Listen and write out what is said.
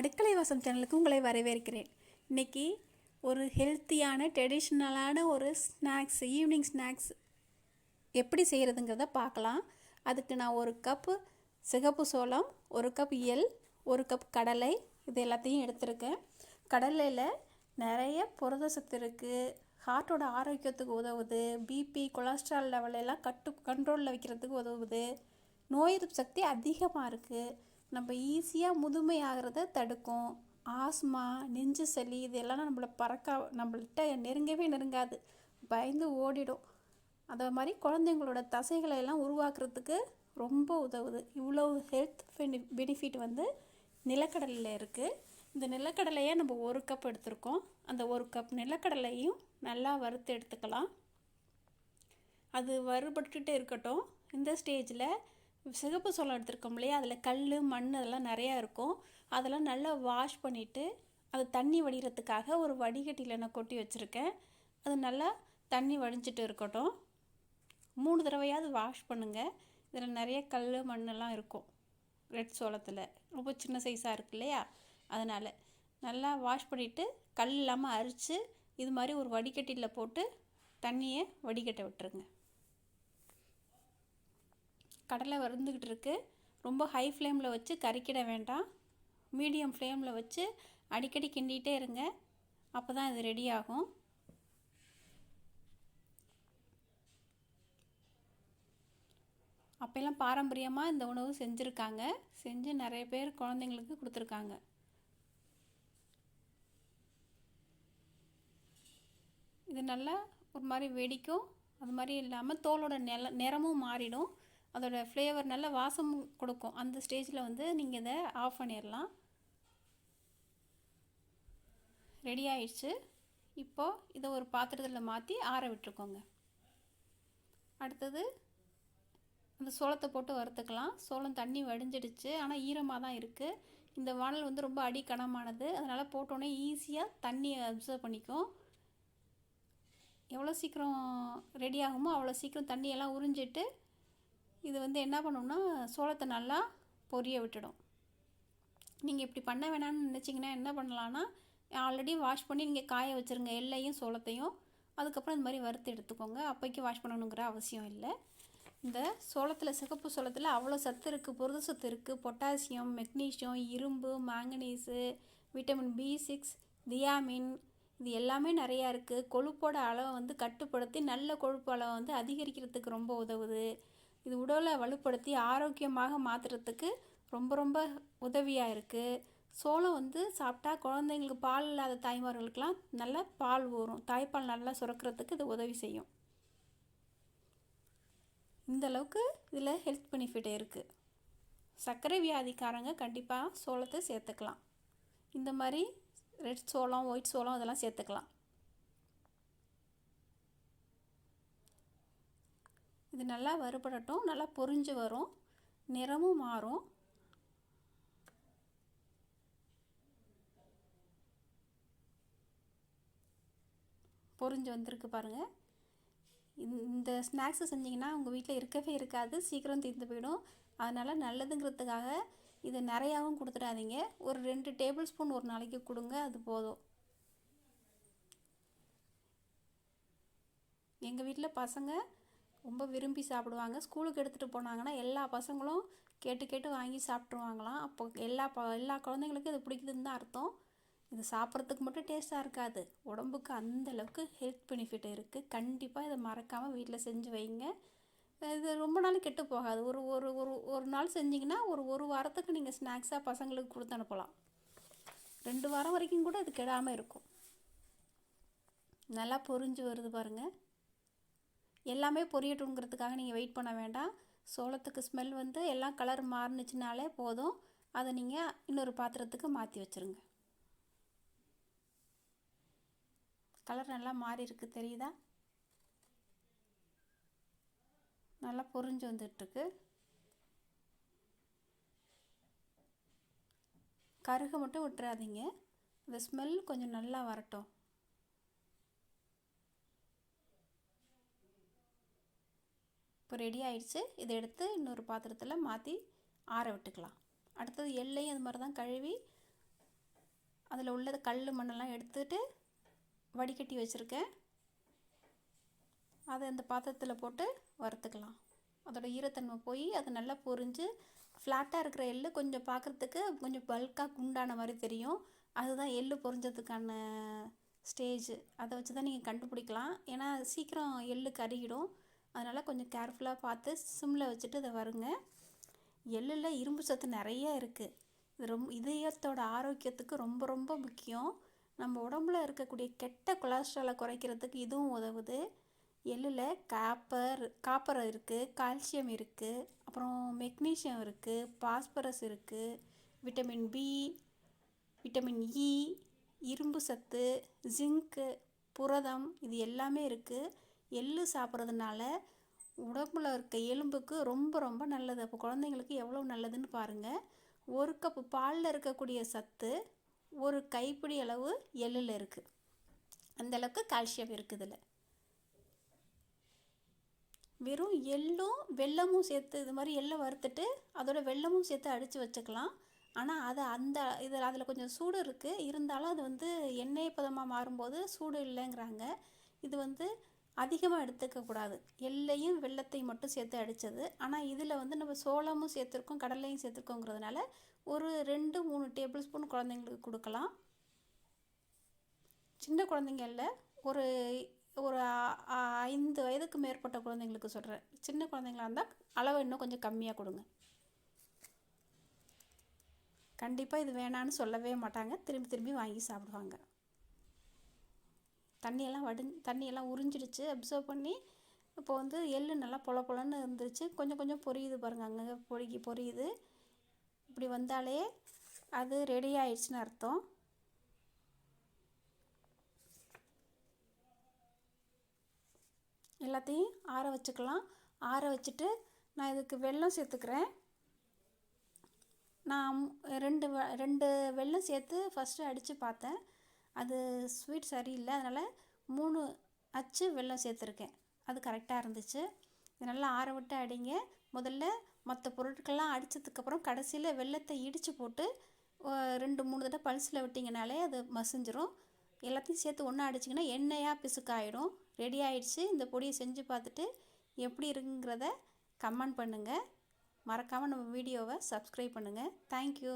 அடுக்கலை வாசம் சேனலுக்கு உங்களை வரவேற்கிறேன். இன்றைக்கி ஒரு ஹெல்த்தியான ட்ரெடிஷ்னலான ஒரு ஸ்நாக்ஸ் ஈவினிங் ஸ்நாக்ஸ் எப்படி செய்கிறதுங்கிறத பார்க்கலாம். அதுக்கு நான் ஒரு கப்பு சிகப்பு சோளம் ஒரு கப் எல் ஒரு கப் கடலை இது எல்லாத்தையும் எடுத்திருக்கேன். கடலையில் நிறைய புரத சத்து இருக்குது ஹார்ட்டோட ஆரோக்கியத்துக்கு உதவுது. பிபி கொலஸ்ட்ரால் லெவலெல்லாம் கட்டு கண்ட்ரோலில் வைக்கிறதுக்கு உதவுது. நோய் எதிர்ப்பு சக்தி அதிகமாக இருக்குது நம்ம ஈஸியாக முதுமை ஆகிறத தடுக்கும். ஆஸ்மா நெஞ்சு சளி இதெல்லாம் நம்மளை பறக்க நம்மள்கிட்ட நெருங்கவே நெருங்காது. பயந்து ஓடிடும். அதே மாதிரி குழந்தைங்களோட தசைகளை எல்லாம் உருவாக்குறதுக்கு ரொம்ப உதவுது. இவ்வளோ ஹெல்த் பெனி பெனிஃபிட் வந்து நிலக்கடலையில் இருக்குது இந்த நிலக்கடலையை நம்ம ஒரு கப் எடுத்திருக்கோம். அந்த ஒரு கப் நிலக்கடலையும் நல்லா வறுத்து எடுத்துக்கலாம். அது வறுபட்டுட்டே இருக்கட்டும். இந்த ஸ்டேஜில் சிகப்பு சோளம் எடுத்திருக்கோம் இல்லையா? அதில் கல் மண் அதெல்லாம் நிறையா இருக்கும். அதெல்லாம் நல்லா வாஷ் பண்ணிவிட்டு அது தண்ணி வடிகிறதுக்காக ஒரு வடிகட்டியில் நான் கொட்டி வச்சுருக்கேன். அது நல்லா தண்ணி வடிஞ்சிட்டு இருக்கட்டும். மூணு தடவையாவது வாஷ் பண்ணுங்கள் இதில் நிறைய கல் மண்ணெல்லாம் இருக்கும். ரெட் சோளத்தில். ரொம்ப சின்ன சைஸாக இருக்கு இல்லையா? அதனால் நல்லா வாஷ் பண்ணிவிட்டு கல் இல்லாமல் அரித்து இது மாதிரி ஒரு வடிகட்டியில் போட்டு தண்ணியை வடிகட்ட விட்டுருங்க. கடலை வருந்துக்கிட்டு இருக்குது ரொம்ப ஹை ஃப்ளேமில் வச்சு கறிக்கிட வேண்டாம். மீடியம் ஃப்ளேமில் வச்சு அடிக்கடி கிண்டிகிட்டே இருங்க. அப்போ தான் இது ரெடி ஆகும். அப்போல்லாம் பாரம்பரியமாக இந்த உணவு செஞ்சுருக்காங்க. செஞ்சு நிறைய பேர் குழந்தைங்களுக்கு கொடுத்துருக்காங்க. இது நல்லா ஒரு மாதிரி வெடிக்கும். அது மாதிரி இல்லாமல் தோலோட நில நிறமும் மாறிடும். அதோடய ஃப்ளேவர் நல்ல வாசம் கொடுக்கும். அந்த ஸ்டேஜில் வந்து நீங்கள் இதை ஆஃப் பண்ணிடலாம் ரெடி ஆயிடுச்சு. இப்போது இதை ஒரு பாத்திரத்தில் மாற்றி ஆற விட்டுருக்கோங்க. அடுத்தது அந்த சோளத்தை போட்டு வறுத்துக்கலாம். சோளம் தண்ணி வடிஞ்சிடுச்சு. ஆனால் ஈரமாக தான் இருக்குது இந்த வானல் வந்து ரொம்ப அடிக்கனமானது. அதனால் போட்டோன்னே ஈஸியாக தண்ணியை அப்சர்வ் பண்ணிக்கும். எவ்வளோ சீக்கிரம் ரெடி ஆகுமோ அவ்வளோ சீக்கிரம் தண்ணியெல்லாம் உறிஞ்சிட்டு இது வந்து என்ன பண்ணோம்னா சோளத்தை நல்லா பொரிய விட்டுடும். நீங்கள் இப்படி பண்ண வேணாம்னு நினச்சிங்கன்னா என்ன பண்ணலான்னா ஆல்ரெடி வாஷ் பண்ணி நீங்கள் காய வச்சுருங்க எல்லையும் சோளத்தையும். அதுக்கப்புறம் இந்த மாதிரி வறுத்து எடுத்துக்கோங்க. அப்போக்கி வாஷ் பண்ணணுங்கிற அவசியம் இல்லை. இந்த சோளத்தில் சிகப்பு சோளத்தில் அவ்வளோ சத்து இருக்குது புரத சத்து இருக்குது பொட்டாசியம் மெக்னீஷியம் இரும்பு manganese vitamin B six thiamine இது எல்லாமே நிறையா இருக்குது கொழுப்போட அளவை வந்து கட்டுப்படுத்தி நல்ல கொழுப்பு அளவை வந்து அதிகரிக்கிறதுக்கு ரொம்ப உதவுது. இது உடலை வலுப்படுத்தி ஆரோக்கியமாக மாற்றுறதுக்கு ரொம்ப ரொம்ப உதவியாக இருக்குது சோளம் வந்து சாப்பிட்டா குழந்தைங்களுக்கு பால் இல்லாத தாய்மார்களுக்கெலாம் நல்லா பால் ஊறும். தாய்ப்பால் நல்லா சுரக்கிறதுக்கு இது உதவி செய்யும். இந்த அளவுக்கு இதில் ஹெல்த் பெனிஃபிட் இருக்குது சர்க்கரை வியாதிக்காரங்க கண்டிப்பாக சோளத்தை சேர்த்துக்கலாம். இந்த மாதிரி ரெட் சோளம் ஒயிட் சோளம் இதெல்லாம் சேர்த்துக்கலாம். இது நல்லா வறுபடட்டும் நல்லா பொரிஞ்சு வரும் நிறமும் மாறும். பொரிஞ்சு வந்திருக்கு பாருங்கள் இந்த ஸ்நாக்ஸை செஞ்சிங்கன்னா உங்கள் வீட்டில் இருக்கவே இருக்காது சீக்கிரம் தீர்ந்து போயிடும். அதனால் நல்லதுங்கிறதுக்காக இதை நிறையாவும் கொடுத்துடாதீங்க. ஒரு ரெண்டு டேபிள் ஸ்பூன் ஒரு நாளைக்கு கொடுங்க அது போதும். எங்கள் வீட்டில் பசங்க ரொம்ப விரும்பி சாப்பிடுவாங்க. ஸ்கூலுக்கு எடுத்துகிட்டு போனாங்கன்னா எல்லா பசங்களும் கேட்டு கேட்டு வாங்கி சாப்பிட்ருவாங்களாம் அப்போ எல்லா ப எல்லா குழந்தைங்களுக்கும் இது பிடிக்குதுன்னு தான் அர்த்தம். இது சாப்பிட்றதுக்கு மட்டும் டேஸ்ட்டாக இருக்காது. உடம்புக்கு அந்தளவுக்கு ஹெல்த் பெனிஃபிட் இருக்குது கண்டிப்பாக இதை மறக்காமல் வீட்டில் செஞ்சு வைங்க. இது ரொம்ப நாள் கெட்டு போகாது. ஒரு ஒரு ஒரு ஒரு நாள் செஞ்சிங்கன்னா ஒரு ஒரு வாரத்துக்கு நீங்கள் ஸ்நாக்ஸாக பசங்களுக்கு கொடுத்து அனுப்பலாம். ரெண்டு வாரம் வரைக்கும் கூட இது கெடாமல் இருக்கும். நல்லா பொறிஞ்சு வருது பாருங்கள் எல்லாமே பொரியட்டுங்கிறதுக்காக நீங்கள் வெயிட் பண்ண வேண்டாம். சோளத்துக்கு ஸ்மெல் வந்து எல்லாம் கலர் மாறுனுச்சுனாலே போதும். அதை நீங்கள் இன்னொரு பாத்திரத்துக்கு மாற்றி வச்சுருங்க. கலர் நல்லா மாறி இருக்கு தெரியுதா? நல்லா பொறிஞ்சு வந்துட்டுருக்கு. கருக மட்டும் விட்டுறாதீங்க. இந்த ஸ்மெல் கொஞ்சம் நல்லா வரட்டும். இப்போ ரெடி ஆயிடுச்சு. இதை எடுத்து இன்னொரு பாத்திரத்தில் மாற்றி ஆற விட்டுக்கலாம். அடுத்தது எல்லையும் அது மாதிரி தான் கழுவி அதில் உள்ளது கல் மண்ணெல்லாம் எடுத்துட்டு வடிகட்டி வச்சுருக்கேன். அதை அந்த பாத்திரத்தில் போட்டு வறுத்துக்கலாம். அதோடய ஈரத்தன்மை போய் அது நல்லா பொரிஞ்சு ஃப்ளாட்டாக இருக்கிற எள்ளு கொஞ்சம் பார்க்குறதுக்கு கொஞ்சம் பல்காக குண்டான மாதிரி தெரியும். அதுதான் எள்ளு பொரிஞ்சதுக்கான ஸ்டேஜ் அதை வச்சு தான் நீங்கள் கண்டுபிடிக்கலாம். ஏன்னா சீக்கிரம் எள் கருகிடும். அதனால் கொஞ்சம் கேர்ஃபுல்லாக பார்த்து சிம்மில் வச்சுட்டு இதை வருங்க. எள்ளில் இரும்பு சத்து நிறைய இருக்குது இது ரொம்ப இதயத்தோட ஆரோக்கியத்துக்கு ரொம்ப ரொம்ப முக்கியம். நம்ம உடம்புல இருக்கக்கூடிய கெட்ட கொலஸ்ட்ராலை குறைக்கிறதுக்கு இதுவும் உதவுது. எள்ளில் காப்பர் காப்பர் இருக்குது கால்சியம் இருக்குது அப்புறம் மெக்னீஷியம் இருக்குது பாஸ்பரஸ் இருக்குது விட்டமின் பி விட்டமின் இ இரும்பு சத்து ஜிங்க்கு புரதம் இது எல்லாமே இருக்குது எள்ளு சாப்பிட்றதுனால உடம்புல இருக்க எலும்புக்கு ரொம்ப ரொம்ப நல்லது. அப்போ குழந்தைங்களுக்கு எவ்வளோ நல்லதுன்னு பாருங்கள் ஒரு கப்பு பாலில் இருக்கக்கூடிய சத்து ஒரு கைப்பிடி அளவு எள்ளில் இருக்குது அந்த அளவுக்கு கால்சியம் இருக்குது இதில். வெறும் எள்ளும் வெல்லமும் சேர்த்து இது மாதிரி எள்ளை வறுத்துட்டு அதோட வெல்லமும் சேர்த்து அடித்து வச்சுக்கலாம். ஆனால் அது அந்த இதில் அதில் கொஞ்சம் சூடு இருக்குது இருந்தாலும் அது வந்து எண்ணெய் பதமாக மாறும்போது சூடு இல்லைங்கிறாங்க. இது வந்து அதிகமாக எடுத்துக்கக்கூடாது எல்லையும் வெள்ளத்தையும் மட்டும் சேர்த்து அடித்தது ஆனால் இதில் வந்து நம்ம சோளமும் சேர்த்துருக்கோம் கடலையும் சேர்த்துருக்கோங்கிறதுனால ஒரு ரெண்டு மூணு டேபிள் ஸ்பூன் குழந்தைங்களுக்கு கொடுக்கலாம். சின்ன குழந்தைங்க இல்லை ஒரு ஒரு ஐந்து வயதுக்கு மேற்பட்ட குழந்தைங்களுக்கு சொல்கிறேன் சின்ன குழந்தைங்களா இருந்தால் அளவு இன்னும் கொஞ்சம் கம்மியாக கொடுங்க. கண்டிப்பாக இது வேணான்னு சொல்லவே மாட்டாங்க. திரும்பி திரும்பி வாங்கி சாப்பிடுவாங்க. தண்ணியெல்லாம் வடி தண்ணியெல்லாம் உறிஞ்சிடுச்சு. அப்சர்வ் பண்ணி இப்போ வந்து எள்ளு நல்லா பொல பொலன்னு இருந்துச்சு கொஞ்சம் கொஞ்சம் பொரியுது பாருங்கள் அங்கங்கே பொறுக்கி பொரியுது. இப்படி வந்தாலே அது ரெடி ஆயிடுச்சுன்னு அர்த்தம். எல்லாத்தையும் ஆற வச்சுக்கலாம். ஆற வச்சுட்டு நான் இதுக்கு வெல்லம் சேர்த்துக்கிறேன். நான் ரெண்டு ரெண்டு வெள்ளம் சேர்த்து ஃபஸ்ட்டு அடித்து பார்த்தேன். அது ஸ்வீட் சரியில்லை அதனால் மூணு அச்சு வெல்லம் சேர்த்துருக்கேன். அது கரெக்டாக இருந்துச்சு. இது நல்லா ஆற விட்டு அடிங்க. முதல்ல மற்ற பொருட்கள்லாம் அடித்ததுக்கப்புறம் கடைசியில் வெள்ளத்தை இடித்து போட்டு ரெண்டு மூணு தடவை பல்ஸில் விட்டிங்கனாலே அது மசிஞ்சிரும். எல்லாத்தையும் சேர்த்து ஒன்றா அடிச்சிங்கன்னா எண்ணெயாக பிசுக்காயிடும். ரெடி ஆயிடுச்சு. இந்த பொடியை செஞ்சு பார்த்துட்டு எப்படி இருக்குங்கிறத கமெண்ட் பண்ணுங்கள் மறக்காமல் நம்ம வீடியோவை சப்ஸ்கிரைப் பண்ணுங்கள் தேங்க்யூ